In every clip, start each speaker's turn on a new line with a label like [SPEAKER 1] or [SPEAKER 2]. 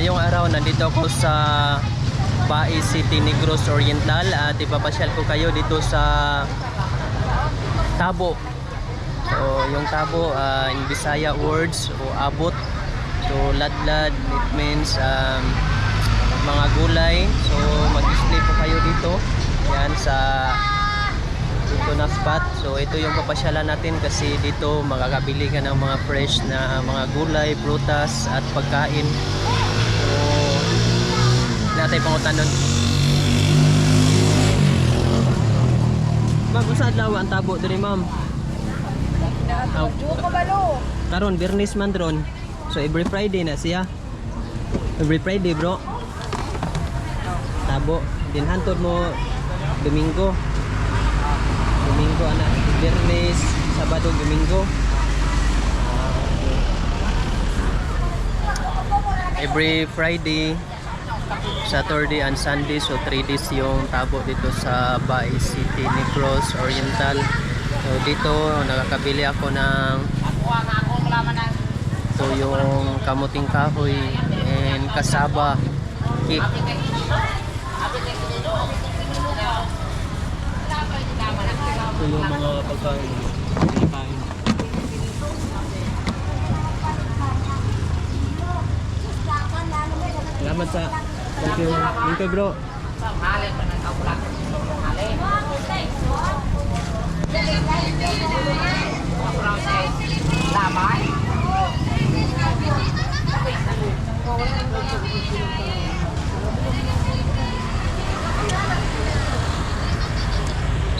[SPEAKER 1] ngayong araw nandito ako sa Bai City Negros Oriental at ipapasyal ko kayo dito sa Tabo. So yung Tabo ah, in Bisaya words o abot. So ladlad it means um, mga gulay. So mag-display po kayo dito. Yan sa dito na spot. So ito yung papasyalan natin kasi dito makakabili ka ng mga fresh na mga gulay, prutas at pagkain. So natay pangutan nun. Ma'am, usa adlaw ang tabo diri ma'am? Aw, Karon Bernis man dron. So every Friday na siya. Every Friday, bro. Tabo. Din hantod mo Domingo. Domingo ana, Bernes, Sabado, Domingo. Every Friday, Saturday and Sunday so 3 days yung tabo dito sa Bai City Negros Oriental. So dito nakakabili ako ng ito yung kamuting kahoy and kasaba cake. Ito yung mga. Pagkain. Salamat sa Thank you. Thank you bro.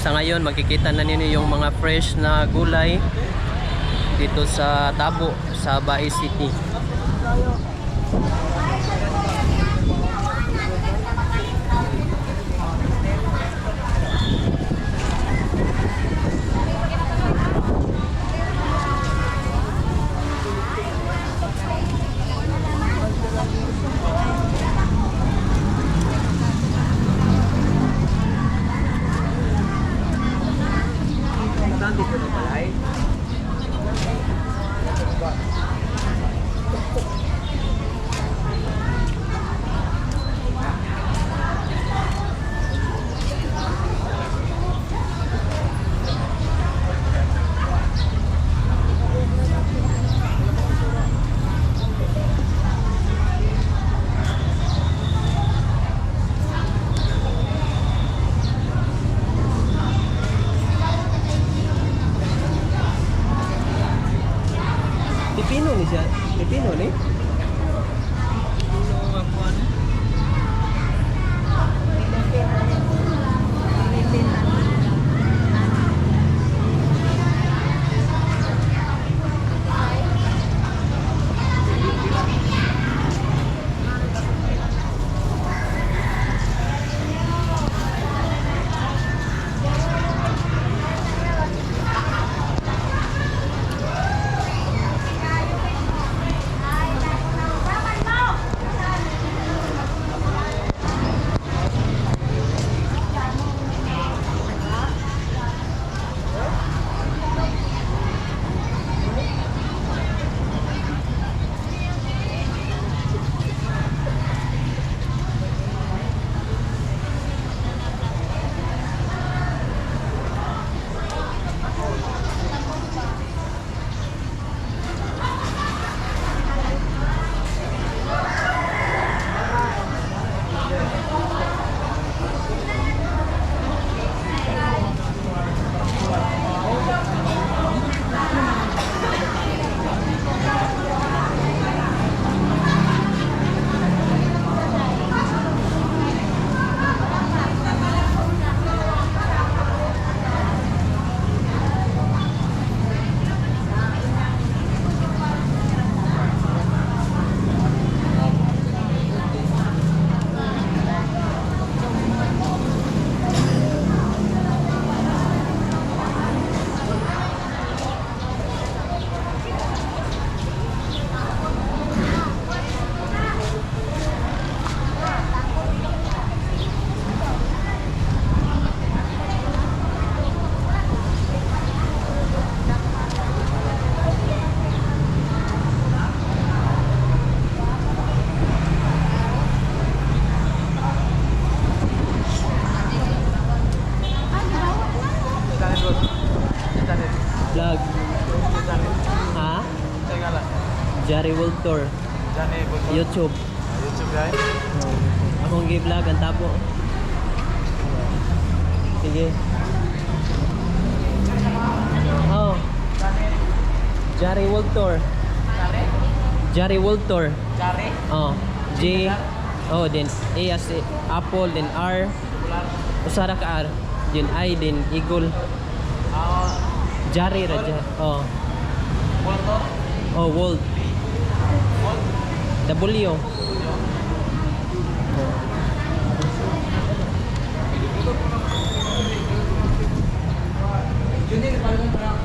[SPEAKER 1] Sa ngayon makikita na ninyo yung mga fresh na gulay dito sa Tabo sa Bai City. Tour.
[SPEAKER 2] Johnny Bulbul.
[SPEAKER 1] YouTube.
[SPEAKER 2] YouTube guys.
[SPEAKER 1] Oh. Akong gi-vlog ang tabo. Sige. Oh. Jari World Tour. Jari World Tour.
[SPEAKER 2] Cari.
[SPEAKER 1] Oh. J. Oh, then A as i- Apple, then R. Usara ka R. Then I, then Eagle.
[SPEAKER 2] Oh,
[SPEAKER 1] Jari ra Jari. Oh.
[SPEAKER 2] Bulto.
[SPEAKER 1] Oh, World. W.
[SPEAKER 3] Wala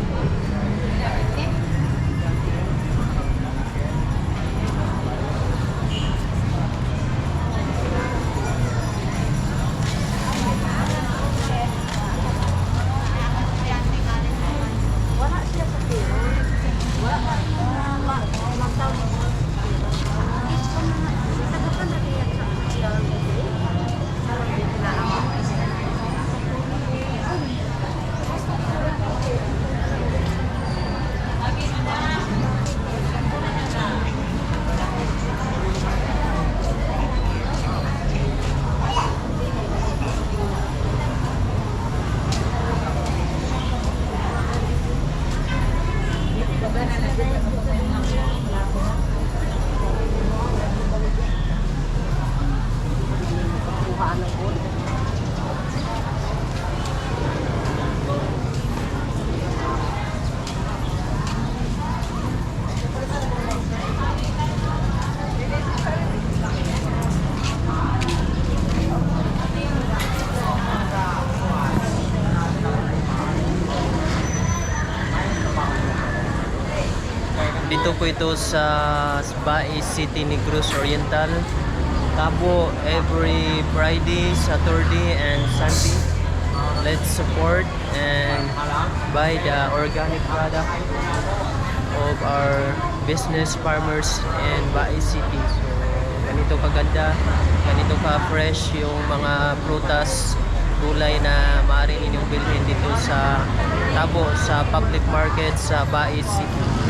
[SPEAKER 1] po ito sa Bae City Negros Oriental. Tabo every Friday, Saturday, and Sunday. Let's support and buy the organic product of our business farmers in Bae City. So, ganito kaganda, ganito ka-fresh yung mga prutas, gulay na maaari ninyong bilhin dito sa Tabo, sa public market sa Bae City.